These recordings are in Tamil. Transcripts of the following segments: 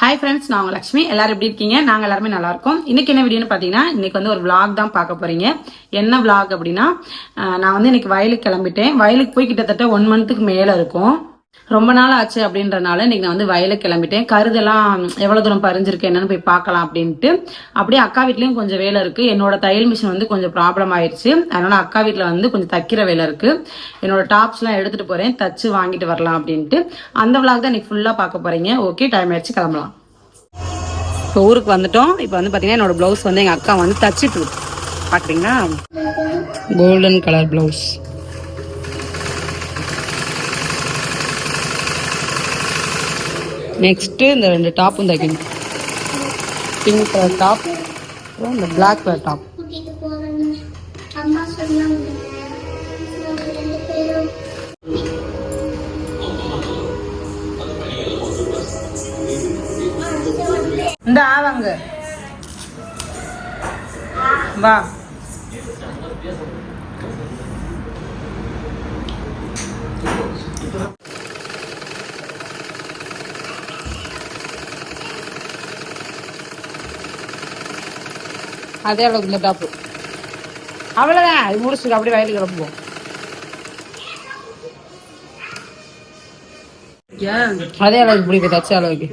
ஹாய் ஃப்ரெண்ட்ஸ் நான் உங்க லக்ஷ்மி. எல்லாரும் எப்படி இருக்கீங்க? நாங்க எல்லாருமே நல்லா இருக்கோம் இன்னைக்கு என்ன வீடியோன்னு பாத்தீங்கன்னா இன்னைக்கு வந்து ஒரு vlog தான் பார்க்க போறீங்க. என்ன விளாக் அப்படின்னா நான் வந்து இன்னைக்கு வயலுக்கு கிளம்பிட்டேன். வயலுக்கு போய் கிட்டத்தட்ட ஒன் மந்த்துக்கு மேல இருக்கும். ரொம்ப நாள் ஆச்சு அப்படின்றனால இன்னைக்கு நான் வந்து வயலுக்கு கிளம்பிட்டேன். கருதெல்லாம் எவ்வளவு தூரம் பறிஞ்சிருக்கு என்னன்னு போய் பார்க்கலாம் அப்படின்ட்டு. அப்படியே அக்கா வீட்லயும் கொஞ்சம் வேலை இருக்கு. என்னோட தையல் மிஷின் வந்து கொஞ்சம் ப்ராப்ளம் ஆயிடுச்சு. அதனால அக்கா வீட்டில் வந்து கொஞ்சம் தைக்கிற வேலை இருக்கு. என்னோட டாப்ஸ் எல்லாம் எடுத்துட்டு போறேன். தச்சு வாங்கிட்டு வரலாம் அப்படின்ட்டு. அந்த விளாக் தான் இன்னைக்கு ஃபுல்லா பார்க்க போறீங்க. ஓகே டைம் ஆயிடுச்சு கிளம்பலாம். இப்போ ஊருக்கு வந்துட்டோம். இப்போ வந்து பார்த்தீங்கன்னா என்னோட ப்ளவுஸ் வந்து எங்கள் அக்கா வந்து தச்சுட்டு பார்க்குறீங்களா கோல்டன் கலர் ப்ளவுஸ் நெக்ஸ்ட்டு இந்த ரெண்டு டாப்பும் தைக்கணும். பிங்க் கலர் டாப் அப்புறம் இந்த பிளாக் கலர் டாப் இந்த ஆவாங்க வா. அதே அளவுக்கு இந்த டாப்பு அவ்வளோதான் அது முடிச்சுட்டு அப்படியே வயலுக்கு கிளம்புவோம். அதே அளவுக்கு பிடிக்கும் தச்ச அளவுக்கு.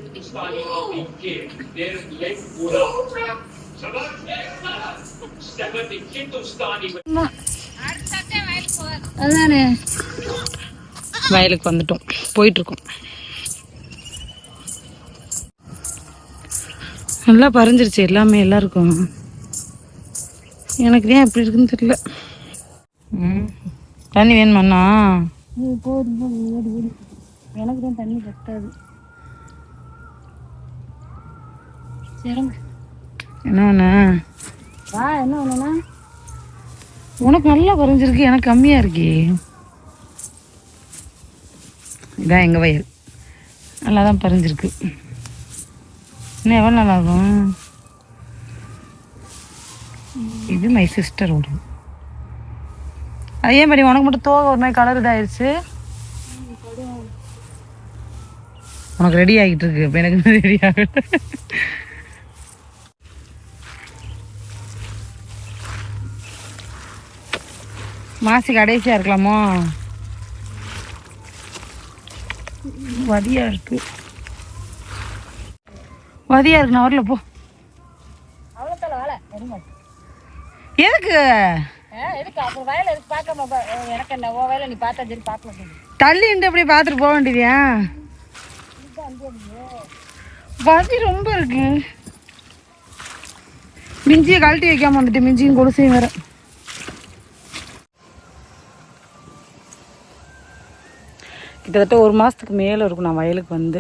அதானே. வயலுக்கு வந்துட்டோம். போயிட்டு இருக்கோம் நல்லா பறிஞ்சிருச்சு எல்லாமே எல்லாருக்கும். எனக்கு ஏன் இப்படி இருக்குன்னு தெரியல. தண்ணி வேணுமாண்ணா போதும் போதும் ஓடி ஓடி. எனக்கு தான் தண்ணி பத்தாது. சரிங்க என்ன ஒண்ணு வா என்ன ஒண்ணுனா உனக்கு நல்லா பறிஞ்சிருக்கு எனக்கு கம்மியா இருக்கே. இதான் எங்க வயல். நல்லா தான் பறிஞ்சிருக்கு. இன்னும் எவ்வளோ நாள் ஆகும்? இது மை சிஸ்டர் அது அதே மாதிரி உனக்கு மட்டும் தோகை ஒரு மாதிரி கலர் இதாயிருச்சு? உனக்கு ரெடி ஆகிட்டு இருக்கு இப்போ எனக்கு ரெடி ஆகல. மாசி கடைசியாக இருக்கலாமோ? வதியா இருக்கு. வதியா இருக்கு நான் வரல போ. அவ்வளோ வேலை எதுக்கு? தள்ளி இருந்து அப்படியே பார்த்துட்டு போக வேண்டியதியா? வதி ரொம்ப இருக்கு. மிஞ்சியை கழட்டி வைக்காம வந்துட்டு மிஞ்சியும் கொலுசையும் வேற. கிட்டத்தட்ட ஒரு மாதத்துக்கு மேலே இருக்கும் நான் வயலுக்கு வந்து.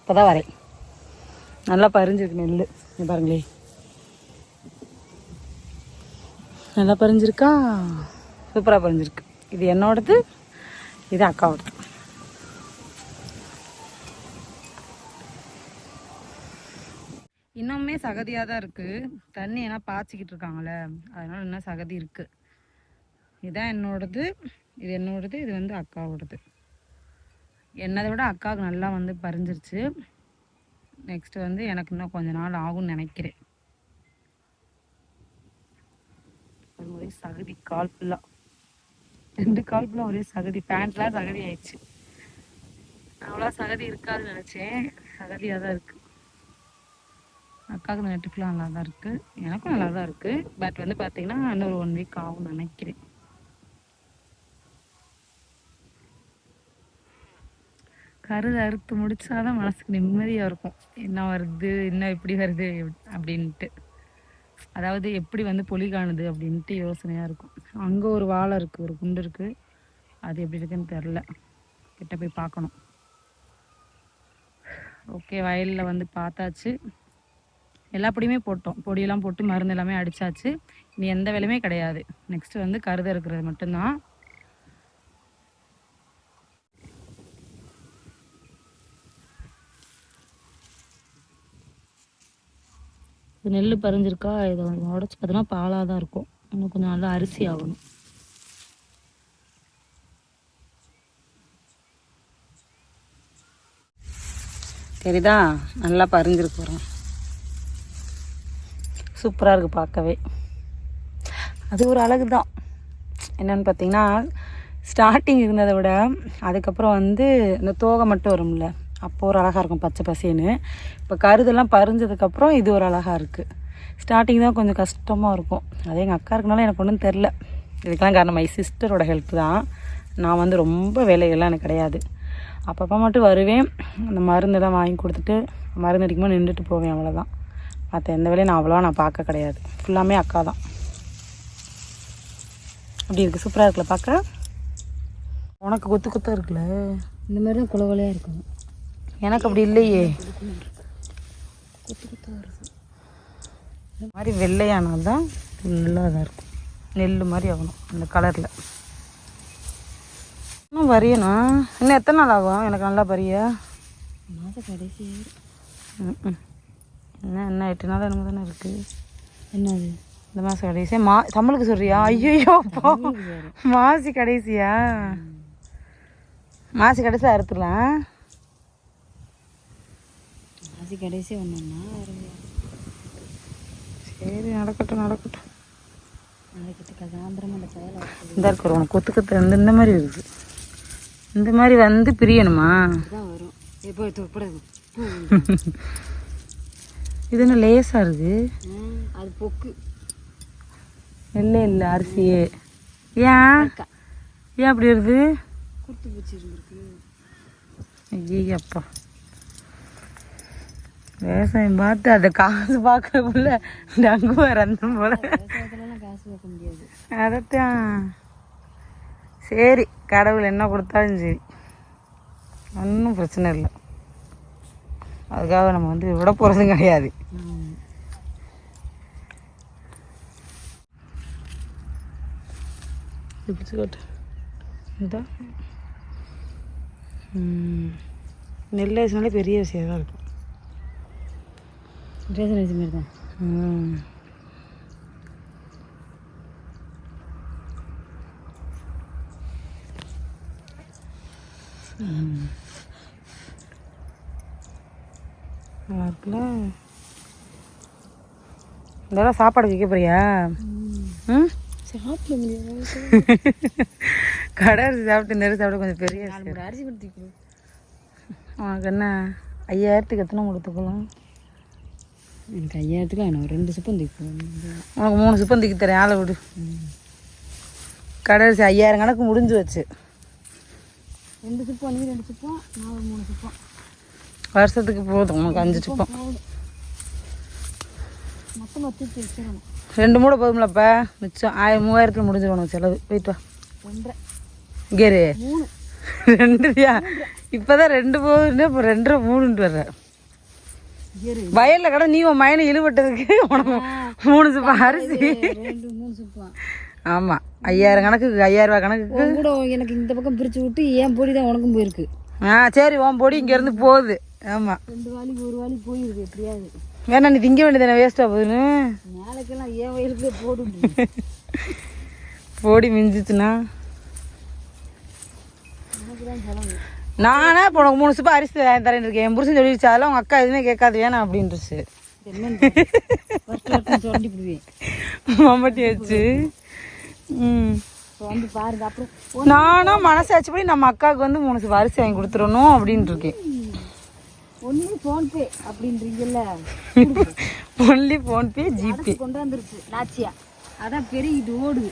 இப்போ தான் வரேன். நல்லா பறிஞ்சிருக்கு நெல் இங்க பாருங்களே நல்லா பறிஞ்சிருக்கா? சூப்பராக பறிஞ்சிருக்கு. இது என்னோடது இது அக்காவோடது. இன்னுமே சகதியாக தான் இருக்குது தண்ணி ஏன்னா பாய்ச்சிக்கிட்டு இருக்காங்களே அதனால் இன்னும் சகதி இருக்குது இதான் என்னோடது இது என்னோடது இது வந்து அக்காவோடது. என்னதை விட அக்காவுக்கு நல்லா வந்து பறிஞ்சிருச்சு. நெக்ஸ்ட் வந்து எனக்கு இன்னும் கொஞ்ச நாள் ஆகும்னு நினைக்கிறேன். அது ஒரே சகதி கால் ஃபுல்லாக ரெண்டு கால் ஃபுல்லாக ஒரே சகதி பேண்ட்லாம் சகதி ஆயிடுச்சு. அவ்வளோ சகதி இருக்காதுன்னு நினச்சேன். சகதியாக தான் இருக்குது அக்காவுக்கு நெட்டுக்கெலாம் நல்லா தான் இருக்குது எனக்கும் நல்லா தான் இருக்குது பட் வந்து பார்த்தீங்கன்னா இன்னொரு ஒன் வீக் ஆகும்னு நினைக்கிறேன். கருது அறுத்து முடிச்சாதான் மனசுக்கு நிம்மதியாக இருக்கும். என்ன வருது என்ன எப்படி வருது அப்படின்ட்டு. அதாவது எப்படி வந்து பொலி காணுது அப்படின்ட்டு யோசனையாக இருக்கும். அங்கே ஒரு வாழை இருக்குது ஒரு குண்டு இருக்குது அது எப்படி இருக்குன்னு தெரில கிட்ட போய் பார்க்கணும். ஓகே வயலில் வந்து பார்த்தாச்சு. எல்லா பொடியுமே போட்டோம். பொடியெல்லாம் போட்டு மருந்து எல்லாமே அடிச்சாச்சு. இனி எந்த வேலையுமே கிடையாது. நெக்ஸ்ட் வந்து கருது இருக்கிறது மட்டும்தான். நெல் பறிஞ்சிருக்கா இதை உடச்சி பார்த்தோன்னா பாலாக தான் இருக்கும். இன்னும் கொஞ்சம் நல்லா அரிசி ஆகணும். தெரியுதா? நல்லா பறிஞ்சிருக்கு வரும் சூப்பராக இருக்குது பார்க்கவே. அது ஒரு அழகு தான். என்னன்னு பார்த்தீங்கன்னா ஸ்டார்டிங் இருந்ததை விட அதுக்கப்புறம் வந்து இந்த தோகை மட்டும் வரும்ல. அப்போ ஒரு அழகாக இருக்கும் பச்சை பசேன்னு. இப்போ கருதெல்லாம் பறிஞ்சதுக்கப்புறம் இது ஒரு அழகாக இருக்குது ஸ்டார்டிங் தான் கொஞ்சம் கஷ்டமாக இருக்கும். அதே எங்கள் அக்கா இருக்கனால எனக்கு ஒன்றும் தெரில இதுக்கெல்லாம் காரணம் மை சிஸ்டரோட ஹெல்ப் தான். நான் வந்து ரொம்ப வேலைகள்லாம் எனக்கு கிடையாது. அப்பப்போ மட்டும் வருவேன். அந்த மருந்தெல்லாம் வாங்கி கொடுத்துட்டு மருந்து அடிக்கும்போது நின்றுட்டு போவேன் அவ்வளோதான் மற்ற எந்த வேலையும் நான் அவ்வளோவா நான் பார்க்க கிடையாது. ஃபுல்லாமே அக்கா தான். அப்படி இருக்குது சூப்பராக இருக்குல்ல பார்க்க? உனக்கு கொத்து கொத்தாக இருக்குல்ல? இந்த மாதிரி தான் குலவலையாக இருக்கும். எனக்கு அப்படி இல்லையே. இந்த மாதிரி வெள்ளையானால் தான் இதாக இருக்கும். நெல் மாதிரி ஆகணும் அந்த கலரில் இன்னும் வரையணும் இன்னும் எத்தனை நாள் ஆகும்? எனக்கு நல்லா பரிய மாதம் கடைசி ம் என்ன என்ன எட்டு நாள் என்னமோ தானே இருக்குது என்னது? இந்த மாதம் கடைசியா? மா தமிழுக்கு சொல்றியா? ஐயோ மாசி கடைசியா? மாசி கடைசியாக அறுத்துடலாம். மாசி கடைசி ஒன்றுன்னா சரி நடக்கட்டும் நடக்கட்டும். நாளைக்கு சாயந்தரம் அந்த செயலை இந்த இருக்கிற உனக்கு கொத்து கொத்து இந்த மாதிரி இருக்குது. இந்த மாதிரி வந்து பிரியணுமா? தான் வரும். எப்போ தொப்படாது இது என்ன லேசாக இருக்குது அது பொக்கு. இல்லை இல்லை அரிசியே. ஏன்? ஏன் அப்படி வருது? குருத்து பூச்சி இருந்திருக்கு ஐயப்பா விவசாயம் பார்த்து அதை காசு பார்க்கறதுக்குள்ள டங்கு வரந்தும் போல. காசு வைக்க முடியாது. அதைத்தான். சரி கடவுள் என்ன கொடுத்தாலும் சரி. ஒன்றும் பிரச்சனை இல்லை. அதுக்காக நம்ம வந்து விட போகிறதும் கிடையாது. நெல் அரிசினாலே பெரிய அரிசியாக தான் இருக்கும். ரேஷன் அரிசி மாதிரி தான். நல்லா இருக்குல்ல? இதெல்லாம் சாப்பாடு வைக்க போறியா? ம்? சாப்பிட முடியாது. கடை அரிசி சாப்பிட்டு நெரு சாப்பிட கொஞ்சம் பெரிய அரிசி உனக்கு என்ன? ஐயாயிரத்துக்கு எத்தனை கொடுத்துக்கலாம் எனக்கு ஐயாயிரத்துக்கு நான் ரெண்டு சுப்பம் உனக்கு மூணு சுப்பம் தூக்கி தரேன். ஆளை விடு. கடை அரிசி ஐயாயிரம் கணக்கு முடிஞ்சு வச்சு. ரெண்டு சுப்பம் நீ ரெண்டு சுப்பம் நான் மூணு சுப்பம். வருஷத்துக்கு போதும். உனக்கு அஞ்சு சுப்பம். மொத்தமாக தூக்கி வச்சிடணும். ரெண்டு மூடை போதும்லப்ப. மிச்சம் ஆயிரம் மூவாயிரத்தில் முடிஞ்சிடும் உனக்கு செலவு. போயிட்டு வா. ஒன்றரை. கேரு ரெண்டுயா இப்போதான் ரெண்டு போகுதுன்னு இப்போ ரெண்டரை மூணுன்ட்டு வர்ற. ஏறு வயலில் கடை நீ உன் மயனை இழுபட்டதுக்கு உனக்கு மூணு சுப்பம் அரிசி. ரெண்டு மூணு சுப்பம் ஆமாம் ஐயாயிரம் கணக்குக்கு ஐயாயிரம் ரூபாய் கணக்குக்கு. உன் கூட எனக்கு இந்த பக்கம் பிரிச்சு விட்டு ஏன் பொடி தான் உனக்கும் போயிருக்கு. ஆ சரி உன் பொடி இங்கேருந்து போகுது. ஆமாம் ரெண்டு வாளிக்கு ஒரு வாளி போயிருக்கு எப்படியாவது. வேணா நீ திங்க வேண்டியதானே வேஸ்ட்டாக போகுதுன்னு? நாளைக்கெல்லாம் ஏன் வயலுக்கு போடு பொடி மிஞ்சிச்சுன்னா. எனக்கு தான் நானே இப்போ உனக்கு மூணு சுப்பா அரிசி தரேன் தரேன் இருக்கேன். என் புருஷன் சொல்லிடுச்சு அதெல்லாம் உங்கள் அக்கா எதுவுமே கேட்காது வேணாம் போடுவேன் மம்மட்டி வச்சு. ம். நானும் மனசாச்சுப்படி நம்ம அக்காவுக்கு வந்து மூணு சுப்பா அரிசி வாங்கி கொடுத்துடணும் அப்படின்ட்டு இருக்கேன் ஒன்று ஃபோன்பே அப்படின்றீங்கல்ல. ஒன்லி ஃபோன்பே ஜிபே கொண்டாந்துருச்சு நாச்சியா அதான் பெரிய இது ஓடுது.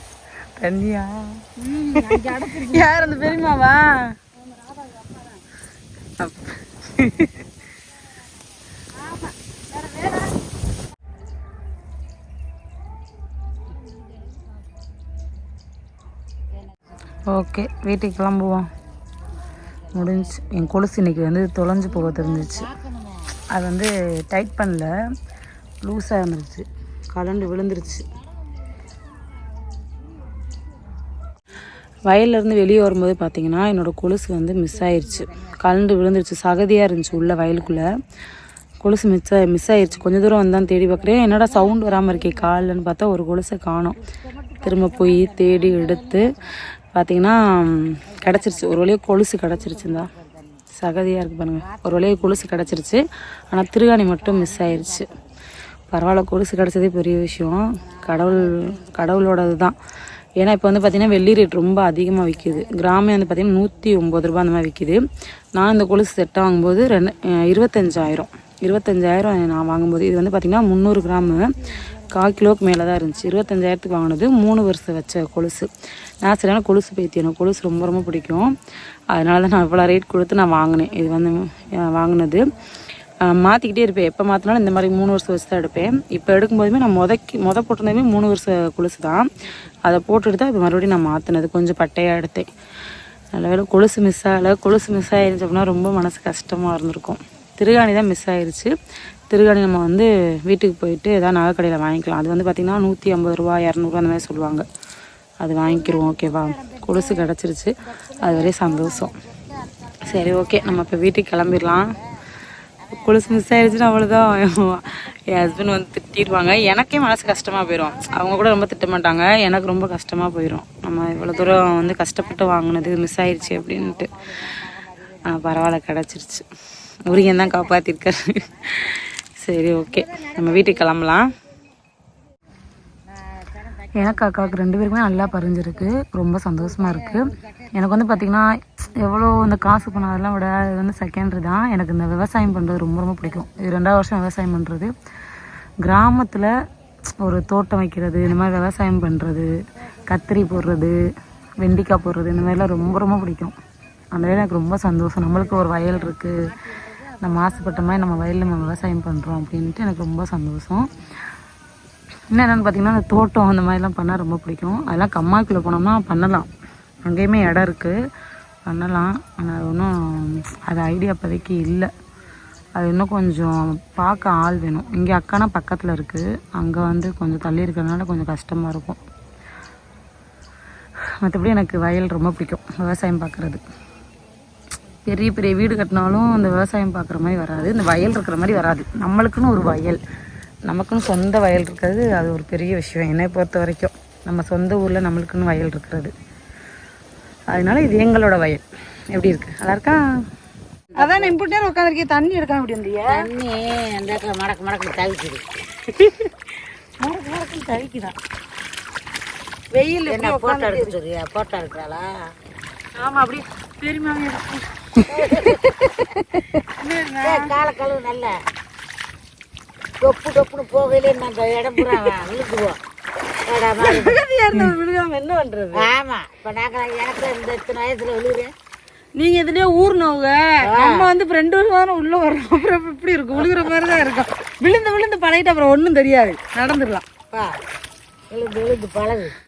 தண்ணியா? யார் அந்த பெரியமாவா ஓகே வீட்டுக்கு கிளம்புவோம். முடிஞ்சு. என் கொலுசு இன்னைக்கு வந்து தொலைஞ்சு போக தெரிஞ்சிச்சு. அது வந்து டைட் பண்ணல. லூஸாக இருந்துருச்சு கலண்டு விழுந்துருச்சு. வயல்லேருந்து வெளியே வரும்போது பார்த்தீங்கன்னா என்னோடய கொலுசு வந்து மிஸ் ஆயிடுச்சு கலண்டு விழுந்துருச்சு. சகதியாக இருந்துச்சு உள்ள வயலுக்குள்ளே. கொலுசு மிஸ் மிஸ் ஆயிடுச்சு கொஞ்சம் தூரம் வந்தான் தேடி பார்க்குறேன் என்னடா சவுண்ட் வராமல் இருக்கே? காலில்னு பார்த்தா ஒரு கொலுசை காணோம். திரும்ப போய் தேடி எடுத்து பார்த்தீங்கன்னா கிடச்சிருச்சு. ஒரு வழியாக கொலுசு கிடச்சிருச்சுந்தா சகதியாக இருக்குது பாருங்கள் ஒரு வழியாக கொலுசு கிடச்சிருச்சு. ஆனால் திருகாணி மட்டும் மிஸ் ஆயிடுச்சு பரவாயில்ல கொலுசு கிடச்சதே பெரிய விஷயம். கடவுள் கடவுளோடது தான் ஏன்னா இப்போ வந்து பார்த்திங்கன்னா வெள்ளி ரேட் ரொம்ப அதிகமாக விற்கிது கிராமே வந்து பார்த்திங்கன்னா நூற்றி ஒம்பது ரூபா அந்த மாதிரி விற்கிது நான் இந்த கொலுசு செட்டை வாங்கும்போது ரெண்டு இருபத்தஞ்சாயிரம். இருபத்தஞ்சாயிரம் நான் வாங்கும்போது இது வந்து பார்த்திங்கன்னா முந்நூறு கிராமு கால் கிலோக்கு மேலே தான் இருந்துச்சு. இருபத்தஞ்சாயிரத்துக்கு வாங்கினது மூணு வருஷம் வச்ச கொலுசு. நான் சரியான கொலுசு பைத்தி எனக்கு கொலுசு ரொம்ப ரொம்ப பிடிக்கும். அதனால தான் நான் இவ்வளோ ரேட் கொடுத்து நான் வாங்கினேன். இது வந்து வாங்கினது. மாற்றிக்கிட்டே இருப்பேன். எப்போ மாற்றினாலும் இந்த மாதிரி மூணு வருஷம் வச்சு தான் எடுப்பேன். இப்போ எடுக்கும்போதுமே நான் முதக்கி முத போட்டிருந்ததுமே மூணு வருஷம் கொலுசு தான் அதை போட்டுட்டு தான் இப்போ மறுபடியும் நான் மாற்றினது கொஞ்சம் பட்டையாக எடுத்தேன். நல்ல வேலை கொலுசு மிஸ் ஆகலை. கொலுசு மிஸ் ஆகிருந்துச்சு அப்படின்னா ரொம்ப மனசு கஷ்டமாக இருந்திருக்கும். திருகாணி தான் மிஸ் ஆகிருச்சு திருகாணி நம்ம வந்து வீட்டுக்கு போயிட்டு எதாவது நகை கடையில் வாங்கிக்கலாம். அது வந்து பார்த்திங்கன்னா நூற்றி ஐம்பது ரூபா இரநூறுவா அந்த மாதிரி சொல்லுவாங்க. அது வாங்கிக்கிருவோம் ஓகேவா கொலுசு கிடச்சிருச்சு. அது வரையும் சந்தோஷம். சரி ஓகே நம்ம இப்போ வீட்டுக்கு கிளம்பிடலாம். கொலுசு மிஸ் ஆயிடுச்சுன்னா அவ்வளோதான் என் ஹஸ்பண்ட் வந்து திட்டிடுவாங்க. எனக்கே மனசு கஷ்டமாக போயிடும் அவங்க கூட ரொம்ப திட்ட மாட்டாங்க. எனக்கு ரொம்ப கஷ்டமாக போயிடும் நம்ம இவ்வளோ தூரம் வந்து கஷ்டப்பட்டு வாங்கினது மிஸ் ஆயிடுச்சு அப்படின்ட்டு பரவாயில்ல கிடச்சிருச்சு. முருகன் தான் காப்பாற்றிருக்காரு சரி ஓகே நம்ம வீட்டுக்கு கிளம்பலாம். எனக்கு அக்காவுக்கு ரெண்டு பேருக்குமே நல்லா பறிஞ்சிருக்கு ரொம்ப சந்தோஷமாக இருக்குது எனக்கு வந்து பார்த்திங்கன்னா எவ்வளோ இந்த காசு பணம் அதெல்லாம் விட இது வந்து செகண்டரி தான். எனக்கு இந்த விவசாயம் பண்ணுறது ரொம்ப ரொம்ப பிடிக்கும். இது ரெண்டாவது வருஷம் விவசாயம் பண்ணுறது கிராமத்தில் ஒரு தோட்டம் வைக்கிறது இந்த மாதிரி விவசாயம் பண்ணுறது கத்திரி போடுறது வெண்டிக்காய் போடுறது இந்த மாதிரிலாம் ரொம்ப ரொம்ப பிடிக்கும். அந்த வேலை எனக்கு ரொம்ப சந்தோஷம். நம்மளுக்கு ஒரு வயல் இருக்குது நம்ம ஆசைப்பட்ட மாதிரி நம்ம வயலில் நம்ம விவசாயம் பண்ணுறோம் அப்படின்ட்டு எனக்கு ரொம்ப சந்தோஷம். இன்னும் என்னென்னு பார்த்தீங்கன்னா அந்த தோட்டம் அந்த மாதிரிலாம் பண்ணால் ரொம்ப பிடிக்கும். அதெல்லாம் கம்மாய்க்குள்ளே போனோம்னா பண்ணலாம். அங்கேயுமே இடம் இருக்குது பண்ணலாம். ஆனால் அது ஒன்றும் அது ஐடியா இப்போதைக்கு இல்லை. அது இன்னும் கொஞ்சம் பார்க்க ஆள் வேணும். இங்கே அக்கானா பக்கத்தில் இருக்குது அங்கே வந்து கொஞ்சம் தள்ளி இருக்கிறதுனால கொஞ்சம் கஷ்டமாக இருக்கும். மற்றபடி எனக்கு வயல் ரொம்ப பிடிக்கும். விவசாயம் பார்க்குறது. பெரிய பெரிய வீடு கட்டினாலும் அந்த விவசாயம் பார்க்குற மாதிரி வராது. இந்த வயல் இருக்கிற மாதிரி வராது. நம்மளுக்குன்னு ஒரு வயல். நமக்குன்னு சொந்த வயல் இருக்கிறது அது ஒரு பெரிய விஷயம். என்னை பொறுத்த வரைக்கும் நம்ம சொந்த ஊரில் நம்மளுக்குன்னு வயல் இருக்கிறது. அதனால இது எங்களோட வயல். எப்படி இருக்கு? நல்லா இருக்கா? அதான் இம்புட்டு நேரம் உட்காந்துருக்கேன் தண்ணி இப்படி வந்தியா தண்ணி அந்த இடத்துல மடக்கு மடக்கு தவிக்குது. மறக்கு மறக்குன்னு தவிக்குதான் வெயில் என்ன போட்டோ எடுத்துருக்கியா போட்டோ எடுக்கிறாளா? ஆமா அப்படி பெரியமாவே இருக்கும் கால கழுவு நல்ல. டொப்பு டொப்புன்னு போகையிலே நான் அந்த இடம் பூரா விழுக்குவோம் விழுகாம என்ன பண்றது? ஆமா இப்ப நாங்க எனக்கு இந்த இத்தனை வயசுல விழுகிறேன் நீங்க இதுலயே ஊர்னவங்க நம்ம வந்து இப்ப ரெண்டு வருஷம் தானே உள்ள வர்றோம். அப்புறம் இப்ப இப்படி இருக்கும்? விழுகிற மாதிரி தான் இருக்கும். விழுந்து விழுந்து பழகிட்டு அப்புறம் ஒண்ணும் தெரியாது. நடந்துடலாம். விழுந்து விழுந்து பழகு.